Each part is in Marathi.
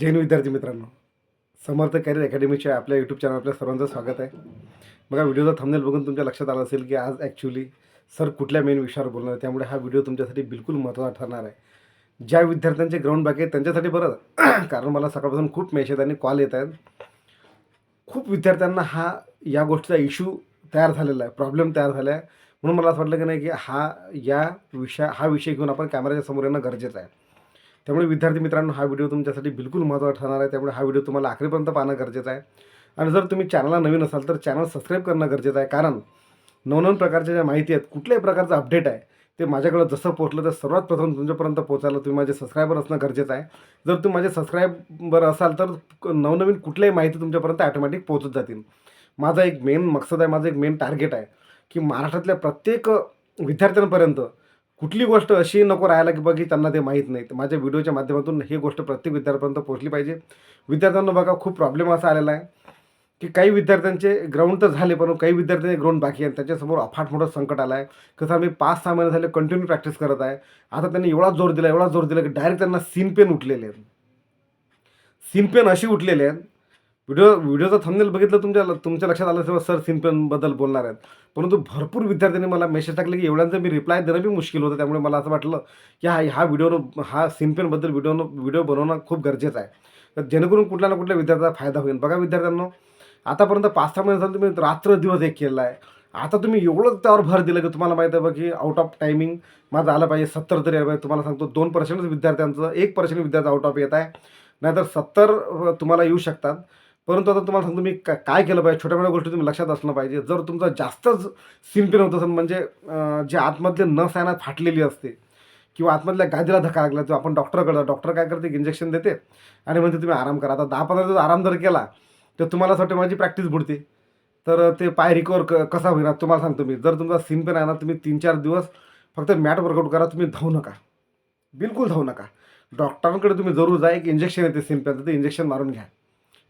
जैन विद्यार्थी मित्रांनो. समर्थ कॅरियर अकॅडमीच्या आपल्या यूट्यूब चॅनल आपल्या सर्वांचं स्वागत आहे. बघा व्हिडिओचा थंबनेल बघून तुमच्या लक्षात आलं असेल की आज ॲक्च्युली सर कुठल्या मेन विषयावर बोलणार आहे? त्यामुळे हा व्हिडिओ तुमच्यासाठी बिलकुल महत्त्वाचा ठरणार आहे. ज्या विद्यार्थ्यांचे ग्राउंड बाकी आहे त्यांच्यासाठी बरं. कारण मला सकाळपासून खूप मेसेज आणि कॉल येत आहेत. खूप विद्यार्थ्यांना हा या गोष्टीचा इश्यू तयार झालेला आहे प्रॉब्लेम तयार झाला आहे. म्हणून मला असं वाटलं की नाही की हा या विषय हा विषय घेऊन आपण कॅमेऱ्याच्या समोर येणं गरजेचं आहे. त्यामुळे विद्यार्थी मित्रांनो हा व्हिडिओ तुमच्यासाठी बिलकुल महत्त्वाचा ठरणार आहे. त्यामुळे हा व्हिडिओ तुम्हाला आखरीपर्यंत पाहणं गरजेचं आहे. आणि जर तुम्ही चॅनलला नवीन असाल तर चॅनल सबस्क्राईब करणं गरजेचं आहे. कारण नवनवीन प्रकारच्या ज्या माहिती आहेत कुठल्याही प्रकारचं अपडेट आहे ते माझ्याकडं जसं पोहोचलं तर सर्वात प्रथम तुमच्यापर्यंत पोहोचायला तुम्ही माझे सबस्क्रायबर असणं गरजेचं आहे. जर तुम्ही माझे सबस्क्रायबर असाल तर नवनवीन कुठल्याही माहिती तुमच्यापर्यंत ॲटोमॅटिक पोहोचत जातील. माझा एक मेन मकसद आहे माझं एक मेन टार्गेट आहे की महाराष्ट्रातल्या प्रत्येक विद्यार्थ्यांपर्यंत कुठली गोष्ट अशी नको राहायला की बघी त्यांना ते माहीत नाही. माझ्या व्हिडिओच्या माध्यमातून ही गोष्ट प्रत्येक विद्यार्थ्यापर्यंत पोहोचली पाहिजे. विद्यार्थ्यांना बघा खूप प्रॉब्लेम असा आलेला आहे की काही विद्यार्थ्यांचे ग्राउंड तर झाले पण काही विद्यार्थ्यांचे ग्राउंड बाकी आहे. त्याच्यासमोर अफाट मोठं संकट आलं आहे कसं आम्ही पाच सहा महिने झाले कंटिन्यू प्रॅक्टिस करत आहे. आता त्यांनी एवढा जोर दिला एवढा जोर दिला की डायरेक्ट त्यांना सीन पेन उठलेले आहेत. सीन पेन अशी उठलेले आहेत व्हिडिओ व्हिडिओचा थंबनेल बघितलं तुमच्या तुमच्या लक्षात आलं तेव्हा सर सीन बोलणार आहेत. परंतु भरपूर विद्यार्थ्यांनी मला मेसेज टाकले की एवढ्यांचं मी रिप्लाय देणं बी मुश्किल होतं. त्यामुळे मला असं वाटलं की हा हा व्हिडिओनं हा सीन व्हिडिओनं व्हिडिओ बनवणं खूप गरजेचं आहे. तर जेणेकरून कुठल्या ना कुठल्या विद्यार्थ्याचा फायदा होईल. बघा विद्यार्थ्यांना आतापर्यंत पाच सहा महिने तुम्ही रात्र दिवस एक केलेला आहे. आता तुम्ही एवढं त्यावर भर दिलं की तुम्हाला माहिती आहे बघ की आउट ऑफ टायमिंग माझं आलं पाहिजे सत्तर तरी आलं पाहिजे तुम्हाला सांगतो दोन पर्सेंटच विद्यार्थ्यांचं एक पर्सेंट विद्यार्थी आउट ऑफ येत आहे. नाहीतर सत्तर तुम्हाला येऊ शकतात. परंतु आता तुम्हाला सांगतो मी का काय केलं पाहिजे? छोट्या मोठ्या गोष्टी तुम्ही लक्षात असणं पाहिजे. जर तुमचा जास्तच सिम्पिन होत असेल म्हणजे जे आतमधले नस आहे ना फाटलेली असते किंवा आतमधल्या गादीला धक्का लागला तो आपण डॉक्टरकडे डॉक्टर काय करते? इंजेक्शन देते आणि म्हणते तुम्ही आराम करा. आता दहा पंधरा दिवस आराम जर केला तर तुम्हाला असं वाटतं माझी प्रॅक्टिस बुडते. तर ते पाय रिकवर क कसा होईल तुम्हाला सांगतो मी. जर तुमचा सिम्पिन आहे ना तुम्ही तीन चार दिवस फक्त मॅट वर्कआउट करा तुम्ही धावू नका. बिलकुल धावू नका. डॉक्टरांकडे तुम्ही जरूर जा एक इंजेक्शन येते सीन ते इंजेक्शन मारून घ्या.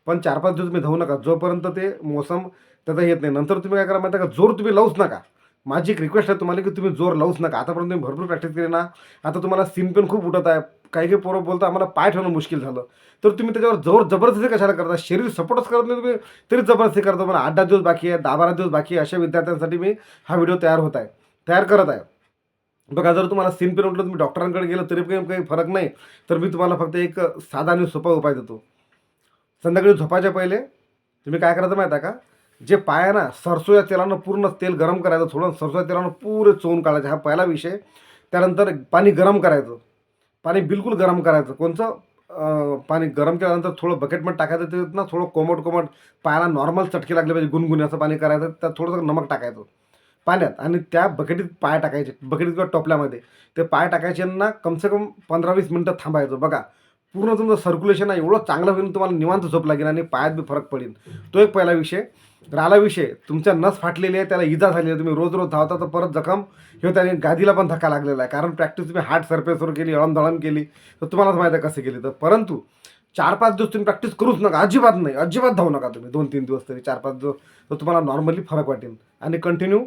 पण चार पाच दिवस तुम्ही धावू नका. जोपर्यंत ते मोसम त्याचा येत नाही. नंतर तुम्ही काय करा माहिती आहे का? जोर तुम्ही लावूच नका. माझी एक रिक्वेस्ट आहे तुम्हाला की तुम्ही जोर लावूच नका. आतापर्यंत तुम्ही भरपूर प्रॅक्टिस केली ना. आता तुम्हाला सीन पेन खूप उठत आहे. काही काही पोरं बोलता आम्हाला पाय ठेवणं मुश्किल झालं. तर तुम्ही त्याच्यावर जोर जबरदस्ती कशाला करता? शरीर सपोर्टच करत नाही तुम्ही. तरी जबरदस्ती करता. पण आठ दहा दिवस बाकी आहे दहा बारा दिवस बाकी आहे अशा विद्यार्थ्यांसाठी मी हा व्हिडिओ तयार होत आहे. तयार करत आहे. बघा जर तुम्हाला सीन पेन उठलं तुम्ही डॉक्टरांकडे गेलं तरी काही काही फरक नाही. तर मी तुम्हाला फक्त एक साधा आणि सोपा उपाय देतो. संध्याकाळी झोपायच्या पहिले तुम्ही काय करायचं माहिती आहे का? जे पाय ना सरसो या तेलानं पूर्ण तेल गरम करायचं थोडं सरसोया तेलानं पुरे चोवून काढायचं. हा पहिला विषय. त्यानंतर पाणी गरम करायचं. पाणी बिलकुल गरम करायचं. कोणचं पाणी गरम केल्यानंतर थोडं बकेटमध्ये टाकायचं. त्याच्यात ना थोडं कोमट कोमट पायाला नॉर्मल चटके लागले पाहिजे. गुणगुण्याचं पाणी करायचं. त्यात थोडंसं नमक टाकायचं. पाण्यात. आणि त्या बकेटीत पाय टाकायचे. बकेटीत किंवा टोपल्यामध्ये. ते पाय टाकायचे ना कमसे कम पंधरा वीस मिनटं थांबायचं. बघा. पूर्ण तुमचं सर्क्युलेशन आहे एवढं चांगलं होईल तुम्हाला निवांत झोप लागेल आणि पायात बी फरक पडेल. तो एक पहिला विषय. राहिला विषय तुमच्या नस फाटलेली आहे त्याला इजा झाली आहे तुम्ही रोज रोज धावता तर परत जखम हे त्याने गादीला पण धक्का लागलेला आहे. कारण प्रॅक्टिस तुम्ही हार्ट सरफेसवर केली अळमधळम केली तर तुम्हालाच माहिती आहे कसं केली. तर परंतु चार पाच दिवस तुम्ही प्रॅक्टिस करूच नका अजिबात नाही अजिबात धावू नका तुम्ही दोन तीन दिवस तरी चार पाच दिवस तर तुम्हाला नॉर्मली फरक वाटेल. आणि कंटिन्यू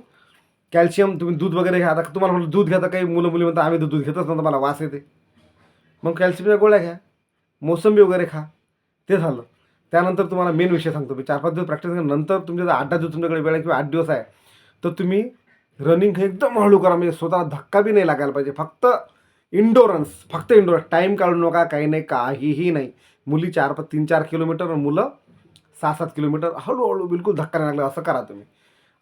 कॅल्शियम तुम्ही दूध वगैरे घ्या. आता तुम्हाला म्हटलं दूध घ्या तर काही मुलं मुली म्हणतात आम्ही दूध घेतच नव्हतं मला वास येते. मग कॅल्शियमच्या गोळ्या घ्या. मोसंबी वगैरे खा. ते झालं. त्यानंतर तुम्हाला मेन विषय सांगतो मी. चार पाच दिवस प्रॅक्टिस नंतर तुमच्या जर आठ दिवस तुमच्याकडे वेळ आहे किंवा आठ दिवस आहे तर तुम्ही रनिंग हे एकदम हळू करा. म्हणजे स्वतःला धक्का बी नाही लागायला पाहिजे. फक्त इंडोरन्स फक्त इंडोरन्स टाईम काढू नका. काही नाही काहीही नाही. मुली चार पाच तीन चार किलोमीटर आणि मुलं सहा सात किलोमीटर हळूहळू बिलकुल धक्का नाही लागला. असं करा तुम्ही.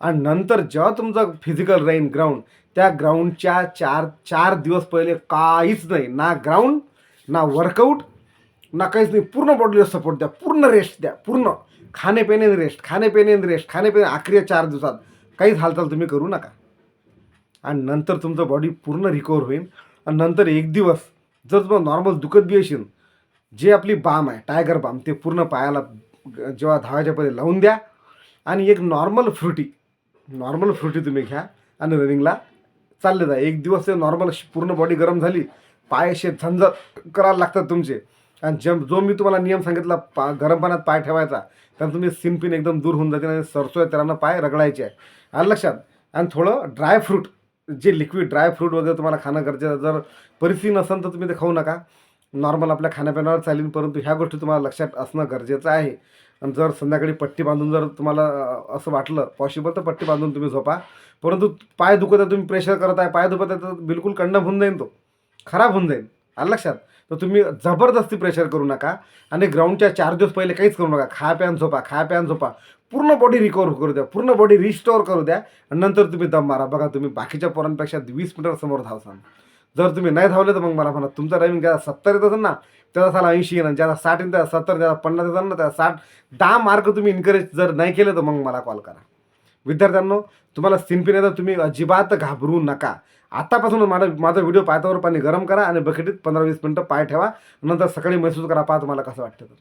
आणि नंतर जेव्हा तुमचं फिजिकल राहीन ग्राउंड त्या ग्राउंडच्या चार चार दिवस पहिले काहीच नाही. ना ग्राउंड ना वर्कआउट ना काहीच नाही. पूर्ण बॉडीला सपोर्ट द्या. पूर्ण रेस्ट द्या. पूर्ण. खाणेपिणे रेस्ट खाणेपिणे रेस्ट खाणेपिणे आखरी चार दिवसात. काहीच हालचाल तुम्ही करू नका. आणि नंतर तुमचं बॉडी पूर्ण रिकवर होईल. आणि नंतर एक दिवस जर तुम्हाला नॉर्मल दुखत बी असेल जे आपली बाम आहे टायगर बाम ते पूर्ण पायाला जेव्हा धावायच्या पहिले लावून द्या. आणि एक नॉर्मल फ्रुटी नॉर्मल फ्रुटी तुम्ही घ्या आणि रनिंगला चालले जा. एक दिवस ते नॉर्मल पूर्ण बॉडी गरम झाली. पाय असे झंझट करायला लागतात तुमचे. आणि जम जो मी तुम्हाला नियम सांगितला पा गरम पाण्यात पाय ठेवायचा तर तुम्ही सिनपिन एकदम दूर होऊन जाते आणि सरसो आहे त्याला पाय रगडायचे आहे आणि लक्षात? आणि थोडं ड्राय फ्रूट जे लिक्विड ड्राय फ्रूट वगैरे तुम्हाला खाणं गरजेचं जर परिस्थिती नसेल तर तुम्ही ते खाऊ नका. नॉर्मल आपल्या खाण्यापिण्यावर चालेल परंतु ह्या गोष्टी तुम्हाला लक्षात असणं गरजेचं आहे. आणि जर संध्याकाळी पट्टी बांधून जर तुम्हाला असं वाटलं पॉसिबल तर पट्टी बांधून तुम्ही झोपा. परंतु पाय दुखत आहे तुम्ही प्रेशर करत आहे पाय दुखत आहे तर बिलकुल कंडम होऊन जाईल तो. खराब होऊन जाईल आलं लक्षात? तर तुम्ही जबरदस्ती प्रेशर करू नका आणि ग्राउंडच्या चार दिवस पहिले काहीच करू नका. खा प्यान झोपा खा प्यान झोपा. पूर्ण बॉडी रिकवर करू द्या. पूर्ण बॉडी रिस्टोअर करू द्या. आणि नंतर तुम्ही दम मारा. बघा तुम्ही बाकीच्या पोरांपेक्षा वीस मीटर समोर धावसान जर तुम्ही नाही धावले तर मग मला म्हणा तुमचा टायमिंग ज्यादा सत्तर येत असेल ना त्याचा साला ऐंशी येणार. ज्यादा साठ येईल त्याला सत्तर ज्यादा पन्नास येतात ना त्याला साठ दहा मार्क तुम्ही इन्करेज जर नाही केले तर मग मला कॉल करा. विद्यार्थ्यांनो तुम्हाला सिनपिन येतं तुम्ही अजिबात घाबरू नका. आत्तापासून माझा माझा व्हिडिओ पाहतावर पाणी गरम करा आणि बकेटीत पंधरा वीस मिनटं पाय ठेवा. नंतर सकाळी महसूस करा पहा तुम्हाला कसं वाटतं तर.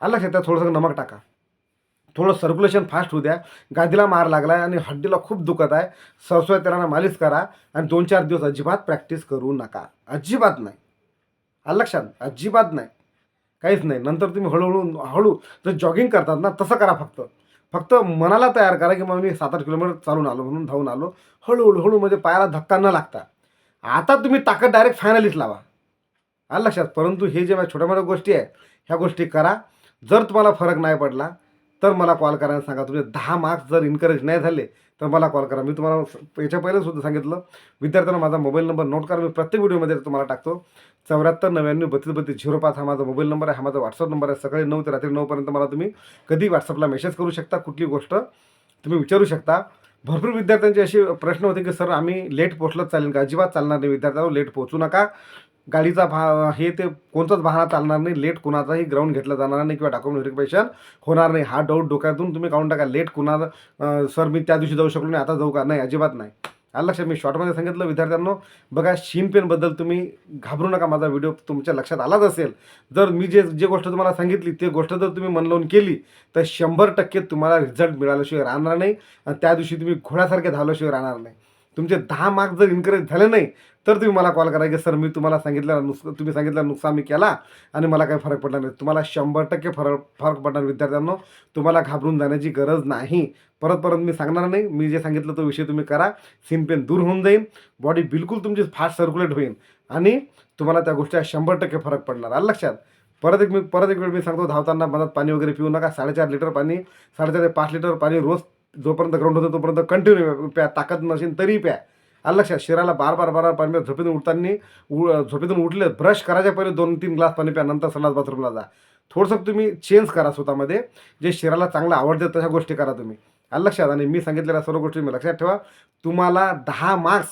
आलं लक्षात? त्यात थोडंसं नमक टाका. थोडं सर्क्युलेशन फास्ट होऊ द्या. गादीला मार लागला आहे आणि हड्डीला खूप दुखत आहे. सरसोय तेलानं मालिश करा आणि दोन चार दिवस अजिबात प्रॅक्टिस करू नका. अजिबात नाही. आलं लक्षात? अजिबात नाही. काहीच नाही. नंतर तुम्ही हळूहळू हळू जर जॉगिंग करतात ना तसं करा फक्त. फक्त मनाला तयार करा की मग मी सात आठ किलोमीटर चालून आलो म्हणून धावून आलो. हळूहळू हळू म्हणजे पायाला धक्का न लागता. आता तुम्ही ताकद डायरेक्ट फायनलीच लावा. आलं लक्षात? परंतु हे जे छोट्या मोठ्या गोष्टी आहे ह्या गोष्टी करा. जर तुम्हाला फरक नाही पडला तर मला कॉल करायला सांगा. तुमचे दहा मार्क्स जर इन्करेज नाही झाले तर मला कॉल करा. मी तुम्हाला याच्या पहिलेच सुद्धा सांगितलं. विद्यार्थ्यांना माझा मोबाईल नंबर नोट करा. मी प्रत्येक व्हिडिओमध्ये तुम्हाला टाकतो. चौऱ्याहत्तर नव्याण्णव बत्तीस बत्तीस झिरो पाच हा माझा मोबाईल नंबर आहे. हा माझा व्हॉट्सअप नंबर आहे. सकाळी नऊ ते रात्री नऊपर्यंत मला तुम्ही कधी व्हॉट्सअपला मेसेज करू शकता. कुठली गोष्ट तुम्ही विचारू शकता. भरपूर विद्यार्थ्यांचे असे प्रश्न होते की सर आम्ही लेट पोचलंच चालेल का? अजिबात चालणार नाही. विद्यार्थ्यांना लेट पोचू नका. गाडीचा भा हे ते कोणताच बहाणा चालणार नाही. लेट कुणाचाही ग्राउंड घेतला जाणार नाही किंवा डॉक्युमेंट व्हेरिफिकेशन होणार नाही. हा डाऊट डोक्यातून तुम्ही काढून टाका. लेट कुणाला सर मी त्या दिवशी जाऊ शकलो नाही आता जाऊ का? नाही अजिबात नाही. आलं लक्षात? मी शॉर्टमध्ये सांगितलं विद्यार्थ्यांनो बघा शीन पेनबद्दल तुम्ही घाबरू नका. माझा व्हिडिओ तुमच्या लक्षात आलाच असेल. जर मी जे जे गोष्ट तुम्हाला सांगितली ते गोष्ट जर तुम्ही मन लावून केली तर शंभर टक्के तुम्हाला रिझल्ट मिळाल्याशिवाय राहणार नाही. आणि त्या दिवशी तुम्ही घोड्यासारखे धावल्याशिवाय राहणार नाही. तुमचे दहा मार्क जर इन्करेज झाले नाही तर तुम्ही मला कॉल करा. की सर मी तुम्हाला सांगितलं नुस तुम्ही सांगितलं नुकसान मी केला आणि मला काही फरक पडला नाही. तुम्हाला शंभर टक्के फरक फरक पडणार विद्यार्थ्यांनो. तुम्हाला घाबरून जाण्याची गरज नाही. परत परत मी सांगणार नाही. मी जे सांगितलं तो विषय तुम्ही करा. सिनपेन दूर होऊन जाईल बॉडी बिलकुल तुमची फास्ट सर्क्युलेट होईल आणि तुम्हाला त्या गोष्टीला शंभर टक्के फरक पडणार. आलं लक्षात? परत एक मी परत एक वेळ मी सांगतो धावताना मधात पाणी वगैरे पिऊ नका. साडेचार लिटर पाणी साडेचार ते पाच लिटर पाणी रोज जोपर्यंत ग्राउंड होतं तोपर्यंत कंटिन्यू प्या ताकद नसेल तरी प्या. आलं लक्षात शिराला बार बार बार पाणी प्या झोपेतून उठताना उ झोपेतून उठले ब्रश करायच्या पहिले दोन तीन ग्लास पाणी प्या नंतर सलाद बाथरूमला जा. थोडंसं तुम्ही चेंज करा स्वतःमध्ये. जे शरीराला चांगलं आवडते तशा गोष्टी करा तुम्ही. आलं लक्षात आणि मी सांगितलेल्या सर्व गोष्टी मी लक्षात ठेवा. तुम्हाला दहा मार्क्स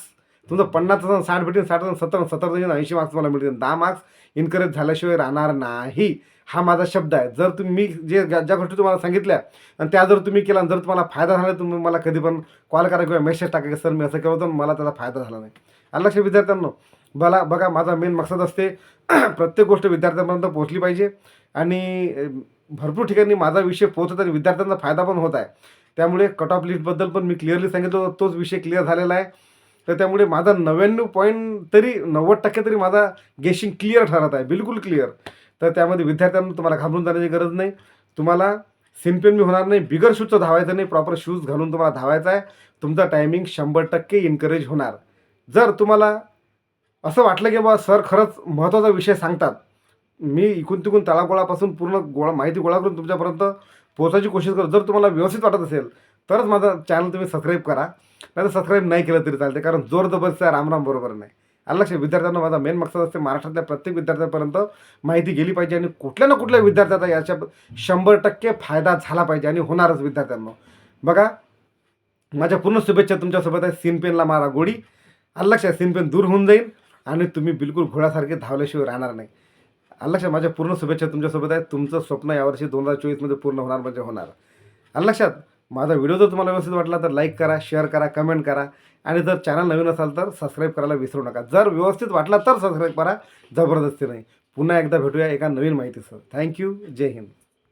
तुमचं पन्नास जण साठ भेटेन साठ जण सत्तर सत्तर जण ऐंशी मार्क्स तुम्हाला मिळतील. दहा मार्क्स इन्करेज झाल्याशिवाय राहणार नाही. हा माझा शब्द आहे. जर तुम्ही जे ज्या ज्या गोष्टी तुम्हाला सांगितल्या आणि त्या जर तुम्ही केला आणि जर तुम्हाला फायदा झाला तुम्ही मला कधी पण कॉल करा किंवा मेसेज टाका की सर मी असं केलं होतं मला त्याचा फायदा झाला नाही. आलं लक्षात विद्यार्थ्यांनो? मला बघा माझा मेन मकसद असते प्रत्येक गोष्ट विद्यार्थ्यांपर्यंत पोहोचली पाहिजे आणि भरपूर ठिकाणी माझा विषय पोहोचत आणि विद्यार्थ्यांचा फायदा पण होत आहे. त्यामुळे कट ऑफ लिस्टबद्दल पण मी क्लिअरली सांगितलं तोच विषय क्लिअर झालेला आहे. तर त्यामुळे माझा नव्याण्णव पॉईंट तरी नव्वद टक्के तरी माझा गेशिंग क्लिअर ठरत आहे. बिलकुल क्लिअर तर त्यामध्ये विद्यार्थ्यांना तुम्हाला घाबरून जाण्याची गरज नाही. तुम्हाला सिम्पेन मी होणार नाही. बिगर शूजचं धावायचं नाही. प्रॉपर शूज घालून तुम्हाला धावायचं आहे. तुमचा टायमिंग शंभर टक्के इन्करेज होणार. जर तुम्हाला असं वाटलं की बाबा सर खरंच महत्त्वाचा विषय सांगतात. मी इकून तिकून तळागोळापासून पूर्ण गोळा माहिती गोळा करून तुमच्यापर्यंत पोहोचायची कोशिश करतो. जर तुम्हाला व्यवस्थित वाटत असेल तरच माझा चॅनल तुम्ही सबस्क्राईब करा. नाही तर सबस्क्राईब नाही केलं तरी चालते कारण जोर जबरदस्त आहे रामराम बरोबर नाही. आलं विद्यार्थ्यांना माझा मेन मकसद असते महाराष्ट्रातल्या प्रत्येक विद्यार्थ्यापर्यंत माहिती गेली पाहिजे आणि कुठल्या ना कुठल्या विद्यार्थ्याचा याच्या शंभर टक्के फायदा झाला पाहिजे आणि होणारच विद्यार्थ्यांना. बघा माझ्या पूर्ण शुभेच्छा तुमच्यासोबत आहे. सीन पेनला मारा गोडी आलं लक्षात सीन पेन दूर होऊन जाईल आणि तुम्ही बिलकुल घोड्यासारखे धावल्याशिवाय राहणार नाही. अल्लक्ष लक्षात माझ्या पूर्ण शुभेच्छा तुमच्यासोबत आहे. तुमचं स्वप्न यावर्षी दोन हजार चोवीसमध्ये पूर्ण होणार म्हणजे होणार. आलं लक्षात माझा व्हिडिओ जर तुम्हाला व्यवस्थित वाटला तर लाईक करा शेअर करा कमेंट करा. आणि जर चॅनल नवीन असाल तर सबस्क्राईब करायला विसरू नका. जर व्यवस्थित वाटला तर सबस्क्राईब करा. जबरदस्ती नाही. पुन्हा एकदा भेटूया एका नवीन माहितीसह. थँक्यू जय हिंद